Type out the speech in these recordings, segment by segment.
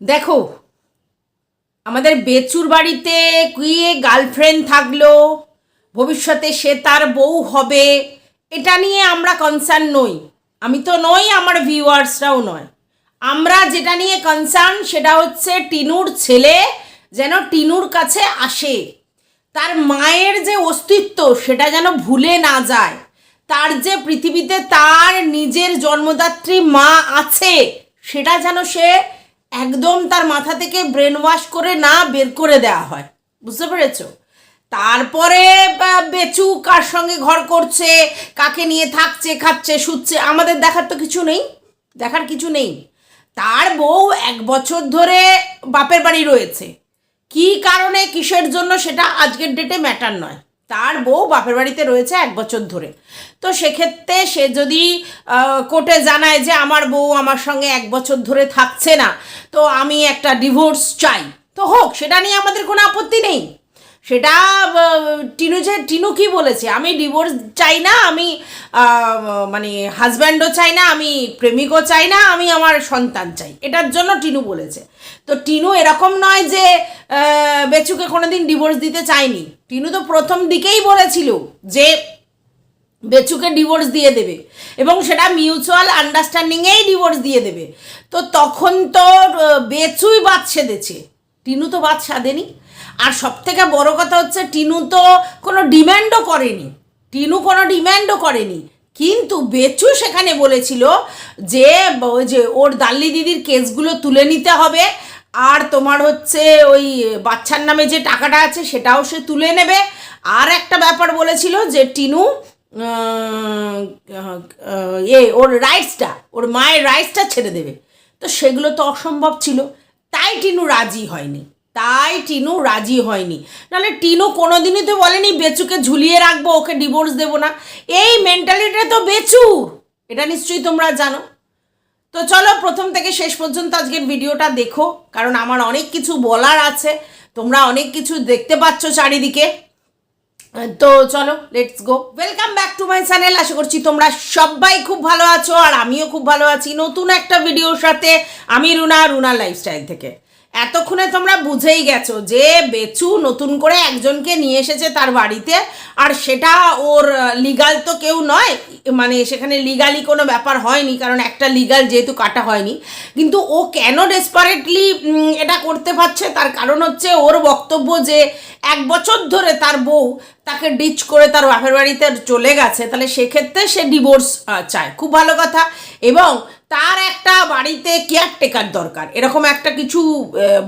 দেখো, আমাদের বেচুর বাড়িতে কি গার্লফ্রেন্ড থাকল? ভবিষ্যতে সে তার বউ হবে, এটা নিয়ে আমরা কনসার্ন নই। আমি তো নই, আমার ভিউয়ার্সরাও নয়। আমরা যেটা নিয়ে কনসার্ন সেটা হচ্ছে টিনুর ছেলে যেন টিনুর কাছে আসে। তার মায়ের যে অস্তিত্ব, সেটা যেন ভুলে না যায়। তার যে পৃথিবীতে তার নিজের জন্মদাত্রী মা আছে, সেটা যেন সে একদম তার মাথা থেকে ব্রেন ওয়াশ করে না বের করে দেওয়া হয়। বুঝতে পেরেছ? তারপরে বেচু কার সঙ্গে ঘর করছে, কাকে নিয়ে থাকছে, খাচ্ছে, শুচ্ছে, আমাদের দেখার তো কিছু নেই। দেখার কিছু নেই। তার বউ এক বছর ধরে বাপের বাড়ি রয়েছে। কি কারণে, কিসের জন্য, সেটা আজকের ডেটে ম্যাটার নয়। তার বউ বাপের বাড়িতে রয়েছে এক বছর ধরে। তো সেক্ষেত্রে সে যদি কোর্টে জানায় যে আমার বউ আমার সঙ্গে এক বছর ধরে থাকছে না, তো আমি একটা ডিভোর্স চাই। তো হোক, সেটা নিয়ে আমাদের কোনো আপত্তি নেই। সেটা টিনু যে, টিনু কি বলেছে? আমি ডিভোর্স চাই না, আমি মানে হাজব্যান্ডও চাই না, আমি প্রেমিকও চাই না, আমি আমার সন্তান চাই। এটার জন্য টিনু বলেছে। তো টিনু এরকম নয় যে বেচুকে কোনোদিন ডিভোর্স দিতে চায়নি। টিনু তো প্রথম দিকেই বলেছিল যে, বেচুকে ডিভোর্স দিয়ে দেবে এবং সেটা মিউচুয়াল আন্ডারস্ট্যান্ডিংয়েই ডিভোর্স দিয়ে দেবে। তো তখন তো বেচুই বাদ সেধেছে। টিনু তো বাদ সাধেনি। আর সব থেকে বড় কথা হচ্ছে, টিনু তো কোনো ডিম্যান্ডও করেনি। টিনু কোনো ডিম্যান্ডও করেনি। কিন্তু বেচু সেখানে বলেছিল যে যে ওর দাল্লি দিদির কেসগুলো তুলে নিতে হবে, আর তোমার হচ্ছে ওই বাচ্চার নামে যে টাকাটা আছে সেটাও সে তুলে নেবে। আর একটা ব্যাপার বলেছিল যে, টিনু এ, ওর রাইটসটা ওর মায়ের রাইটসটা ছেড়ে দেবে। তো সেগুলো তো অসম্ভব ছিল। তাই টিনু রাজি হয়নি। তাই টিনু রাজি হয়নি। নাহলে টিনু কোনোদিনই তো বলেনি, বেচুকে ঝুলিয়ে রাখব, ওকে ডিভোর্স দেবো না। এই মেন্টালিটিটা তো বেচুর। এটা নিশ্চয়ই তোমরা জানো। তো চলো প্রথম থেকে শেষ পর্যন্ত আজকের ভিডিওটা দেখো, কারণ আমার অনেক কিছু বলার আছে। তোমরা অনেক কিছু দেখতে পাচ্ছ চারিদিকে। তো চলো let's go welcome back to my channel আশা করছি তোমরা সবাই খুব ভালো আছো, আর আমিও খুব ভালো আছি। নতুন একটা ভিডিওর সাথে আমি রুনা রুনা লাইফস্টাইল থেকে। এতক্ষণে তোমরা বুঝেই গেছো যে বেচু নতুন করে একজনকে নিয়ে এসেছে তার বাড়িতে, আর সেটা ওর লিগাল তো কেউ নয় মানে সেখানে লিগালি কোনো ব্যাপার হয়নি, কারণ একটা লিগাল যেহেতু কাটা হয়নি। কিন্তু ও কেন ডেসপারেটলি এটা করতে পারছে, তার কারণ হচ্ছে ওর বক্তব্য যে এক বছর ধরে তার বউ তাকে ডিচ করে তার বাপের বাড়িতে চলে গেছে, তাহলে সেক্ষেত্রে সে ডিভোর্স চায়। খুব ভালো কথা। এবং তার একটা বাড়িতে কেয়ারটেকার দরকার। এরকম একটা কিছু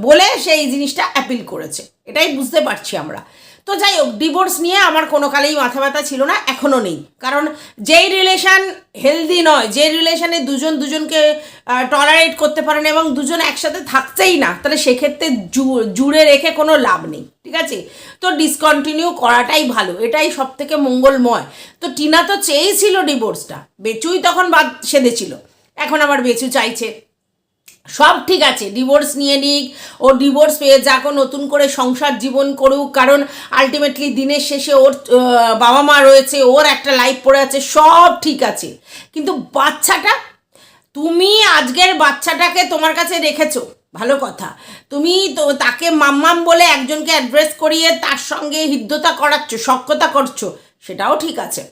বলে সে এই জিনিসটা অ্যাপিল করেছে। এটাই বুঝতে পারছি আমরা। তো যাই হোক ডিভোর্স নিয়ে আমার কোনো কালেই মাথা ব্যথা ছিল না, এখনও নেই। কারণ যেই রিলেশন হেলদি নয় যে রিলেশানে দুজন দুজনকে টলারেট করতে পারে না এবং দুজন একসাথে থাকছেই না, তাহলে সেক্ষেত্রে জুড়ে রেখে কোনো লাভ নেই, ঠিক আছে? তো ডিসকন্টিনিউ করাটাই ভালো, এটাই সব থেকে মঙ্গলময়। তো টিনা তো চেয়েছিল ডিভোর্সটা বেচুই তখন বাদ সেধেছিল। এখন আবার বেচু চাইছে। সব ঠিক আছে ডিভোর্স নিয়ে নিক, ও ডিভোর্স পেয়ে যাক নতুন করে সংসার জীবন করুক, কারণ আলটিমেটলি দিনের শেষে ওর বাবা মা রয়েছে, ওর একটা লাইফ পড়ে আছে, সব ঠিক আছে। কিন্তু বাচ্চাটা, তুমি আজকের বাচ্চাটাকে তোমার কাছে রেখেছো, ভালো কথা। তুমি তো তাকে মাম্মাম বলে একজনকে অ্যাড্রেস করিয়ে তার সঙ্গে হৃদ্যতা করাচ্ছ সক্ষতা করছ, সেটাও ঠিক আছে।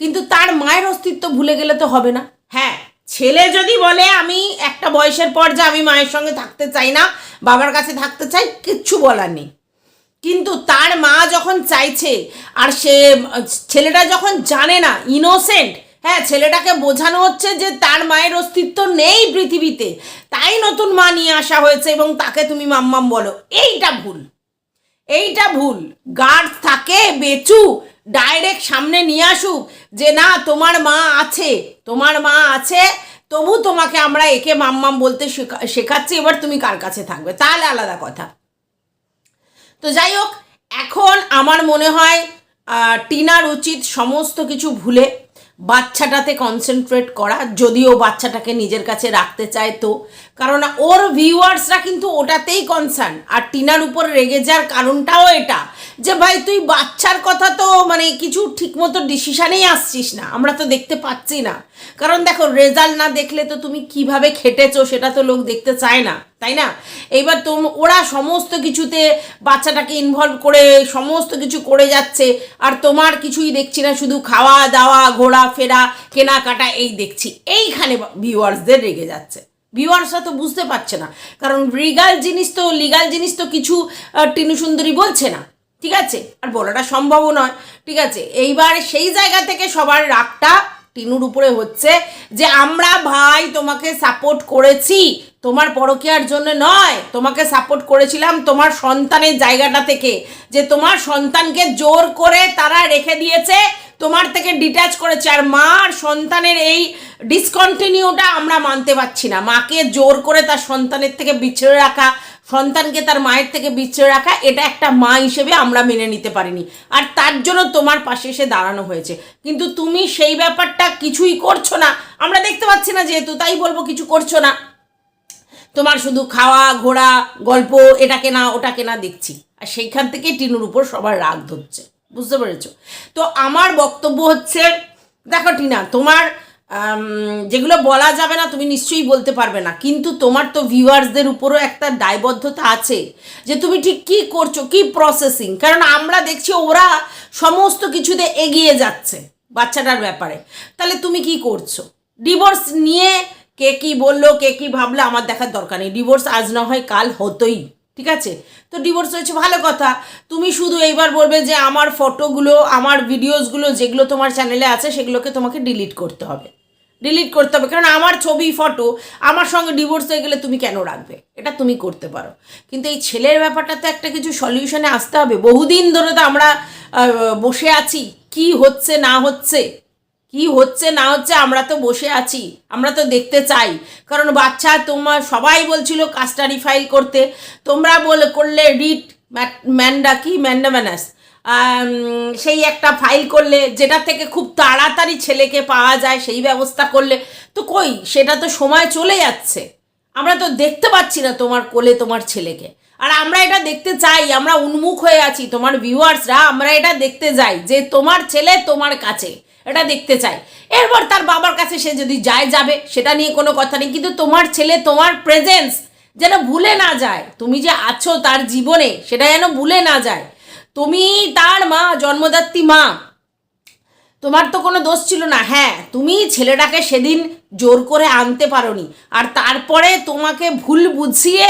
কিন্তু তার মায়ের অস্তিত্ব ভুলে গেলে তো হবে না। হ্যাঁ ছেলে যদি বলে, আমি একটা বয়সের পর যে আমি মায়ের সঙ্গে থাকতে চাই না, বাবার কাছে থাকতে চাই, কিচ্ছু বলার নেই। কিন্তু তার মা যখন চাইছে, আর সে, ছেলেটা যখন জানে না ইনোসেন্ট হ্যাঁ ছেলেটাকে বোঝানো হচ্ছে যে তার মায়ের অস্তিত্ব নেই পৃথিবীতে, তাই নতুন মা নিয়ে আসা হয়েছে এবং তাকে তুমি মাম্মাম বলো। এইটা ভুল। এইটা ভুল। গার্ড থাকে, বেচু ডাইরেক্ট সামনে নিয়ে আসুক যে না, তোমার মা আছে, তোমার মা আছে, তবু তোমাকে আমরা একে মাম্মাম বলতে শেখা- শেখাচ্ছি, এবার তুমি কার কাছে থাকবে? তাহলে আলাদা কথা। তো যাই হোক, এখন আমার মনে হয় টিনার উচিত সমস্ত কিছু ভুলে বাচ্চাটাতে কনসেন্ট্রেট করা, যদিও বাচ্চাটাকে নিজের কাছে রাখতে চায় তো কারণ ওর ভিউয়ার্সরা কিন্তু ওটাতেই কনসার্ন আর টিনার উপর রেগে যাওয়ার কারণটাও এটা, যে ভাই তুই বাচ্চার কথা তো মানে কিছু ঠিকমতো ডিসিশানেই আসছিস না, আমরা তো দেখতে পাচ্ছি না। কারণ দেখো রেজাল্ট না দেখলে তো তুমি কীভাবে খেটেছো সেটা তো লোক দেখতে চায় না, তাই না? এইবার তোম, ওরা সমস্ত কিছুতে বাচ্চাটাকে ইনভলভ করে, সমস্ত কিছু করে যাচ্ছে, আর তোমার কিছুই দেখছি না, শুধু খাওয়া দাওয়া ঘোরাফেরা, কেনাকাটা, এই দেখছি। এইখানে ভিউয়ার্সদের রেগে যাচ্ছে। ভিউয়ার্সরা তো বুঝতে পারছে না। কারণ রিগাল জিনিস তো, লিগাল জিনিস তো কিছু টিনু সুন্দরী বলছে না। ঠিক আছে? আর বলাটা সম্ভবও নয়। ঠিক আছে? এইবার সেই জায়গা থেকে সবার রাগটা টিনুর উপরে হচ্ছে যে, আমরা ভাই তোমাকে সাপোর্ট করেছি। তোমার পরকীয়ার জন্য নয়, তোমাকে সাপোর্ট করেছিলাম তোমার সন্তানের জায়গাটা থেকে, যে তোমার সন্তানকে জোর করে তারা রেখে দিয়েছে, তোমার থেকে ডিট্যাচ করেছে। আর মা আর সন্তানের এই ডিসকন্টিনিউটা আমরা মানতে পারছি না। মাকে জোর করে তার সন্তানের থেকে বিচ্ছেড়ে রাখা, সন্তানকে তার মায়ের থেকে বিচ্ছেড়ে রাখা, এটা একটা মা হিসেবে আমরা মেনে নিতে পারিনি। আর তার জন্য তোমার পাশে এসে দাঁড়ানো হয়েছে। কিন্তু তুমি সেই ব্যাপারটা কিছুই করছ না। আমরা দেখতে পাচ্ছি না যেহেতু, তাই বলব কিছু করছ না। তোমার শুধু খাওয়া, ঘোরা, গল্প এটাকে না ওটা কেনা দেখছি। আর সেইখান থেকে টিনুর উপর সবার রাগ ধরছে। বুঝতে পেরেছ? তো আমার বক্তব্য হচ্ছে, দেখো টিনা, তোমার যেগুলো বলা যাবে না তুমি নিশ্চয়ই বলতে পারবে না। কিন্তু তোমার তো ভিউয়ার্সদের উপরও একটা দায়বদ্ধতা আছে যে তুমি ঠিক কী করছ, কি প্রসেসিং কারণ আমরা দেখছি ওরা সমস্ত কিছুতে এগিয়ে যাচ্ছে বাচ্চাটার ব্যাপারে। তাহলে তুমি কি করছ? ডিভোর্স নিয়ে কে কি বলল, কে কি ভাবলো, আমার দেখার দরকার নেই। ডিভোর্স আজ না হয় কাল হতোই, ঠিক আছে? তো ডিভোর্স হয়েছে, ভালো কথা। তুমি শুধু এইবার বলবে যে আমার ফটোগুলো আমার ভিডিওসগুলো যেগুলো তোমার চ্যানেলে আছে, সেগুলোকে তোমাকে ডিলিট করতে হবে। ডিলিট করতে হবে। কারণ আমার ছবি ফটো আমার সঙ্গে ডিভোর্স হয়ে গেলে তুমি কেন রাখবে? এটা তুমি করতে পারো। কিন্তু এই ছেলের ব্যাপারটা তো একটা কিছু সলিউশনে আসতে হবে। বহুদিন ধরে তো আমরা বসে আছি। কি হচ্ছে, না হচ্ছে? কি হচ্ছে না হচ্ছে আমরা তো বসে আছি, আমরা তো দেখতে চাই। কারণ বাচ্চা তোমার, সবাই বলছিল কাস্টাডি ফাইল করতে, তোমরা বল, করলে রিট ম্যান্ডা কি? ম্যান্ডাম্যানাস সেই একটা ফাইল করলে, যেটা থেকে খুব তাড়াতাড়ি ছেলেকে পাওয়া যায়, সেই ব্যবস্থা করলে, তো কই? সেটা তো সময় চলে যাচ্ছে। আমরা তো দেখতে পাচ্ছি না তোমার কোলে তোমার ছেলেকে। আর আমরা এটা দেখতে চাই, আমরা উন্মুখ হয়ে আছি, তোমার ভিউয়ার্সরা আমরা এটা দেখতে যাই যে তোমার ছেলে তোমার কাছে। এটা দেখতে চাই। এরপর তার বাবার কাছে সে যদি যায়, যাবে, সেটা নিয়ে কোনো কথা নেই। কিন্তু তোমার ছেলে, তোমার প্রেজেন্স যেন ভুলে না যায়। তুমি যে আছো তার জীবনে, সেটা যেন ভুলে না যায়। তুমি তার মা, জন্মদাত্রী মা, তোমার তো কোনো দোষ ছিল না। হ্যাঁ তুমি ছেলেটাকে সেদিন জোর করে আনতে পারোনি। আর তারপরে তোমাকে ভুল বুঝিয়ে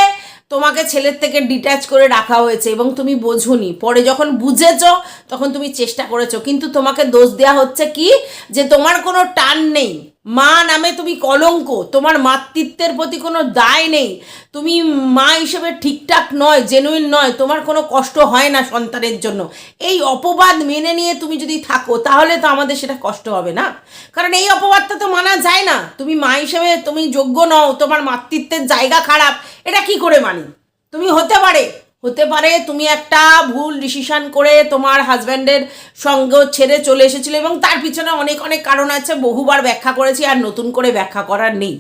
তোমাকে ছেলের থেকে ডিট্যাচ করে রাখা হয়েছে এবং তুমি বোঝোনি। পরে যখন বুঝেছ, তখন তুমি চেষ্টা করেছ। কিন্তু তোমাকে দোষ দেওয়া হচ্ছে কি? যে তোমার কোনো টান নেই। মা নামে তুমি কলঙ্ক, তোমার মাতৃত্বের প্রতি কোনো দায় নেই। তুমি মা হিসেবে ঠিকঠাক নয় জেনুইন নয়, তোমার কোনো কষ্ট হয় না সন্তানের জন্য। এই অপবাদ মেনে নিয়ে তুমি যদি থাকো, তাহলে তো আমাদের সেটা কষ্ট হবে না। কারণ এই অপবাদটা তো মানা যায় না। তুমি মা হিসেবে তুমি যোগ্য নও, তোমার মাতৃত্বের জায়গা খারাপ, এটা কি করে মানি? তুমি হতে পারে হতে পারে তুমি একটা ভুল ডিসিশন করে তোমার হাজব্যান্ডের সঙ্গ ছেড়ে চলে এসেছিলে এবং তার পিছনে অনেক অনেক কারণ আছে, বহুবার ব্যাখ্যা করেছি আর নতুন করে ব্যাখ্যা করার নেই।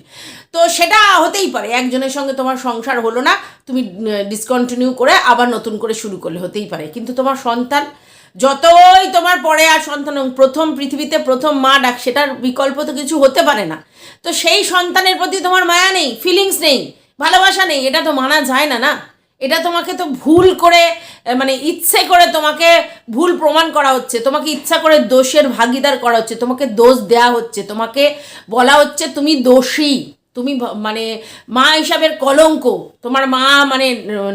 তো সেটা হতেই পারে, একজনের সঙ্গে তোমার সংসার হলো না, তুমি ডিসকন্টিনিউ করে আবার নতুন করে শুরু করলে হতেই পারে। কিন্তু তোমার সন্তান, যতই তোমার পরে আর সন্তান প্রথম পৃথিবীতে প্রথম মা ডাক, সেটার বিকল্প তো কিছু হতে পারে না। তো সেই সন্তানের প্রতি তোমার মায়া নেই ফিলিংস নেই, ভালোবাসা নেই, এটা তো মানা যায় না না? এটা তোমাকে তো ভুল করে মানে ইচ্ছে করে তোমাকে ভুল প্রমাণ করা হচ্ছে। তোমাকে ইচ্ছা করে দোষের ভাগিদার করা হচ্ছে। তোমাকে দোষ দেয়া হচ্ছে। তোমাকে বলা হচ্ছে তুমি দোষী। তুমি মানে মা হিসাবের কলঙ্ক। তোমার মা মানে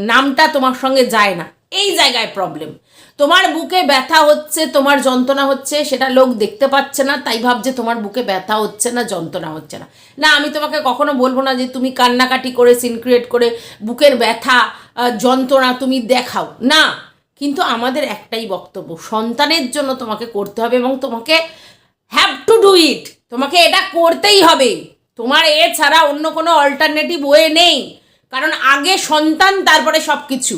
নামটা তোমার সঙ্গে যায় না। এই জায়গায় প্রবলেম তোমার বুকে ব্যথা হচ্ছে, তোমার যন্ত্রণা হচ্ছে, সেটা লোক দেখতে পাচ্ছে না, তাই ভাবছে তোমার বুকে ব্যথা হচ্ছে না, যন্ত্রণা হচ্ছে না। না, আমি তোমাকে কখনো বলব না যে তুমি কান্নাকাটি করে সিনক্রিয়েট করে বুকের ব্যথা যন্ত্রণা তুমি দেখাও। না, কিন্তু আমাদের একটাই বক্তব্য, সন্তানের জন্য তোমাকে করতে হবে এবং তোমাকে হ্যাভ টু ডু ইট তোমাকে এটা করতেই হবে। তোমার এ ছাড়া অন্য কোনো অল্টারনেটিভ ওয়ে নেই। কারণ আগে সন্তান, তারপরে সব কিছু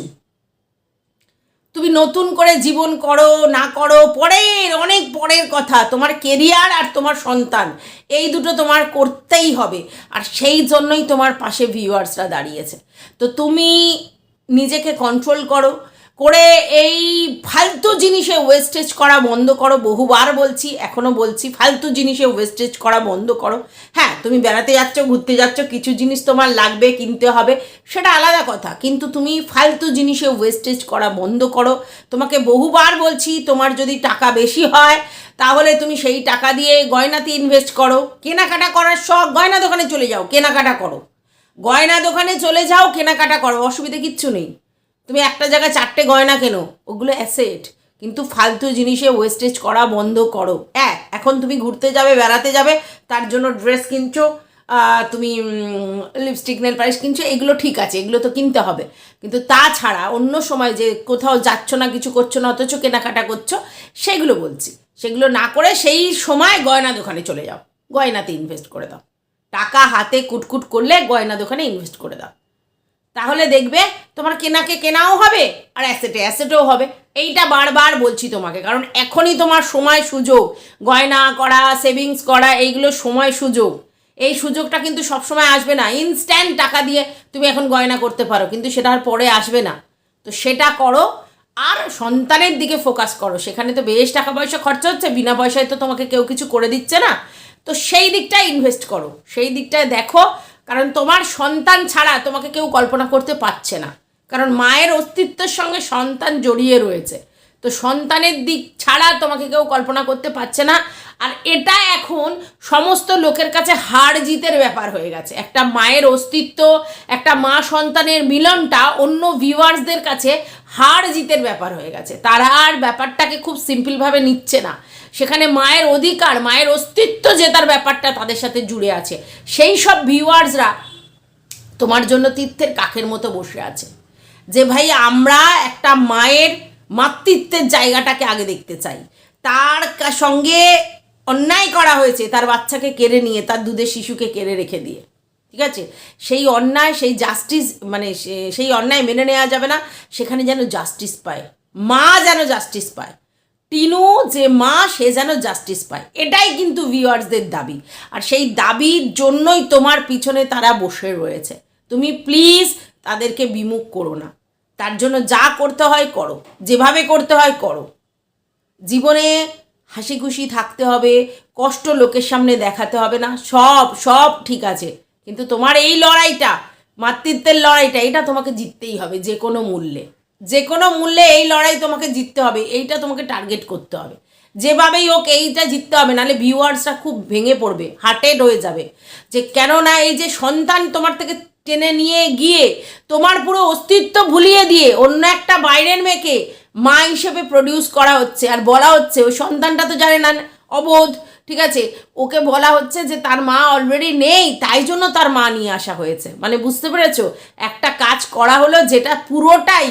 তুমি নতুন করে জীবন করো, না করো, পরের, অনেক পরের কথা। তোমার কেরিয়ার আর তোমার সন্তান, এই দুটো তোমার করতেই হবে। আর সেই জন্যই তোমার পাশে ভিউয়ার্সরা দাঁড়িয়েছে। তো তুমি নিজেকে কন্ট্রোল করো, করে এই ফালতু জিনিসে ওয়েস্টেজ করা বন্ধ করো। বহুবার বলছি এখনও বলছি, ফালতু জিনিসে ওয়েস্টেজ করা বন্ধ করো। হ্যাঁ তুমি বেড়াতে যাচ্ছ, ঘুরতে যাচ্ছ, কিছু জিনিস তোমার লাগবে, কিনতে হবে, সেটা আলাদা কথা। কিন্তু তুমি ফালতু জিনিসে ওয়েস্টেজ করা বন্ধ করো। তোমাকে বহুবার বলছি, তোমার যদি টাকা বেশি হয়, তাহলে তুমি সেই টাকা দিয়ে গয়নাতে ইনভেস্ট করো। কেনাকাটা করার শখ, গয়না দোকানে চলে যাও, কেনাকাটা করো। গয়না দোকানে চলে যাও, কেনাকাটা করো, অসুবিধা কিচ্ছু নেই। তুমি একটা জায়গায় চারটে গয়না কেনো, ওগুলো অ্যাসেট। কিন্তু ফালতু জিনিসে ওয়েস্টেজ করা বন্ধ করো। হ্যাঁ এখন তুমি ঘুরতে যাবে, বেড়াতে যাবে, তার জন্য ড্রেস কিনছো তুমি লিপস্টিক নেল পালিশ কিনছো, এগুলো ঠিক আছে, এগুলো তো কিনতে হবে। কিন্তু তাছাড়া অন্য সময় যে কোথাও যাচ্ছ না, কিছু করছ না, অথচ কেনাকাটা করছ, সেগুলো বলছি। সেগুলো না করে সেই সময় গয়না দোকানে চলে যাও। গয়নাতে ইনভেস্ট করে দাও। টাকা হাতে কুটকুট করলে গয়না দোকানে ইনভেস্ট করে দাও। তাহলে দেখবে তোমার কেনাকে কেনাও হবে আর অ্যাসেটে অ্যাসেটও হবে। এইটা বারবার বলছি তোমাকে, কারণ এখনই তোমার সময় সুযোগ। গয়না করা সেভিংস করা, এইগুলো সময় সুযোগ। এই সুযোগটা কিন্তু সবসময় আসবে না। ইনস্ট্যান্ট টাকা দিয়ে তুমি এখন গয়না করতে পারো, কিন্তু সেটা আর পরে আসবে না। তো সেটা করো, আর সন্তানের দিকে ফোকাস করো। সেখানে তো বেশ টাকা পয়সা খরচা হচ্ছে, বিনা পয়সায় তো তোমাকে কেউ কিছু করে দিচ্ছে না। তো সেই দিকটায় ইনভেস্ট করো। সেই দিকটায় দেখো, কারণ তোমার সন্তান ছাড়া তোমাকে কেউ কল্পনা করতে পারছে না। কারণ মায়ের অস্তিত্বের সঙ্গে সন্তান জড়িয়ে রয়েছে। তো সন্তানের দিক ছাড়া তোমাকে কেউ কল্পনা করতে পারছে না। আর এটা এখন সমস্ত লোকের কাছে হার জিতের ব্যাপার হয়ে গেছে। একটা মায়ের অস্তিত্ব, একটা মা সন্তানের মিলনটা অন্য ভিউয়ার্সদের কাছে হার জিতের ব্যাপার হয়ে গেছে। তারা আর ব্যাপারটাকে খুব সিম্পলভাবে নিচ্ছে না। সেখানে মায়ের অধিকার, মায়ের অস্তিত্ব জেতার ব্যাপারটা তাদের সাথে জুড়ে আছে। সেই সব ভিউয়ার্সরা তোমার জন্য তীর্থের কাকের মতো বসে আছে। যে ভাই, আমরা একটা মায়ের মাতৃত্বের জায়গাটাকে আগে দেখতে চাই। তার সঙ্গে অন্যায় করা হয়েছে তার বাচ্চাকে কেড়ে নিয়ে, তার দুধের শিশুকে কেড়ে রেখে দিয়ে। ঠিক আছে? সেই অন্যায়, সেই জাস্টিস মানে সেই অন্যায় মেনে নেওয়া যাবে না। সেখানে যেন জাস্টিস পায়। মা যেন জাস্টিস পায়। টিনু যে মা, সে যেন জাস্টিস পায়। এটাই কিন্তু ভিউয়ার্সদের দাবি। আর সেই দাবির জন্যই তোমার পিছনে তারা বসে রয়েছে। তুমি প্লিজ তাদেরকে বিমুখ করো না। তার জন্য যা করতে হয় করো। যেভাবে করতে হয় করো। জীবনে হাসি খুশি থাকতে হবে, কষ্ট লোকের সামনে দেখাতে হবে না। সব সব ঠিক আছে। কিন্তু তোমার এই লড়াইটা, মাতৃত্বের লড়াইটা, এটা তোমাকে জিততেই হবে যে কোনো মূল্যে। যে কোনো মূল্যে এই লড়াই তোমাকে জিততে হবে, এইটা তোমাকে টার্গেট করতে হবে। যেভাবেই হোক এইটা জিততে হবে, নাহলে ভিউয়ার্সরা খুব ভেঙে পড়বে হার্টেড হয়ে যাবে। যে কেননা এই যে সন্তান তোমার থেকে টেনে নিয়ে গিয়ে তোমার পুরো অস্তিত্ব ভুলিয়ে দিয়ে অন্য একটা বাইরের মেয়েকে মা হিসেবে প্রডিউস করা হচ্ছে, আর বলা হচ্ছে ওই সন্তানটা তো জানে না, অবোধ, ঠিক আছে? ওকে বলা হচ্ছে যে তার মা অলরেডি নেই, তাই জন্য তার মা নিয়ে আসা হয়েছে। মানে বুঝতে পেরেছ? একটা কাজ করা হলো যেটা পুরোটাই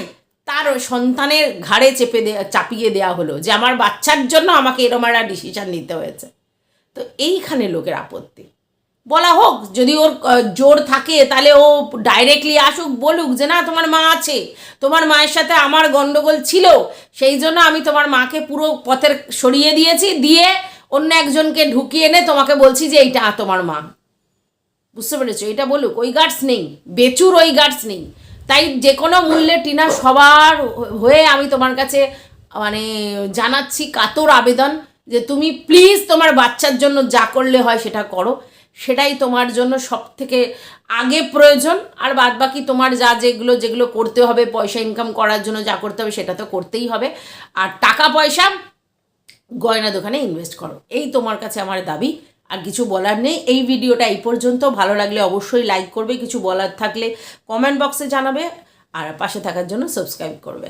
তার সন্তানের ঘাড়ে চেপে দেয়া, চাপিয়ে দেওয়া হলো যে আমার বাচ্চার জন্য আমাকে এরম একটা ডিসিশান নিতে হয়েছে। তো এইখানে লোকের আপত্তি। বলা হোক, যদি ওর জোর থাকে, তাহলে ও ডাইরেক্টলি আসুক, বলুক যে না, তোমার মা আছে, তোমার মায়ের সাথে আমার গণ্ডগোল ছিল, সেই জন্য আমি তোমার মাকে পুরো পথের সরিয়ে দিয়েছি, দিয়ে অন্য একজনকে ঢুকিয়ে এনে তোমাকে বলছি যে এইটা তোমার মা। বুঝতে পেরেছ? এটা বলুক, ওই গার্ডস নেই, বেচুর ওই গার্ডস নেই। তাই যে কোনো মূল্যে টিনা সবার হয়ে আমি তোমার কাছে মানে জানাচ্ছি কাতর আবেদন যে তুমি প্লিজ তোমার বাচ্চার জন্য যা করলে হয় সেটা করো। সেটাই তোমার জন্য সব থেকে আগে প্রয়োজন। আর বাদ বাকি তোমার যা যেগুলো যেগুলো করতে হবে, পয়সা ইনকাম করার জন্য যা করতে হবে সেটা তো করতেই হবে। আর টাকা পয়সা গয়না দোকানে ইনভেস্ট করো। এই তোমার কাছে আমার দাবি। আর কিছু বলার নেই। এই ভিডিওটা এই পর্যন্ত। ভালো লাগলে অবশ্যই লাইক করবে, কিছু বলার থাকলে কমেন্ট বক্সে জানাবে আর পাশে থাকার জন্য সাবস্ক্রাইব করবে।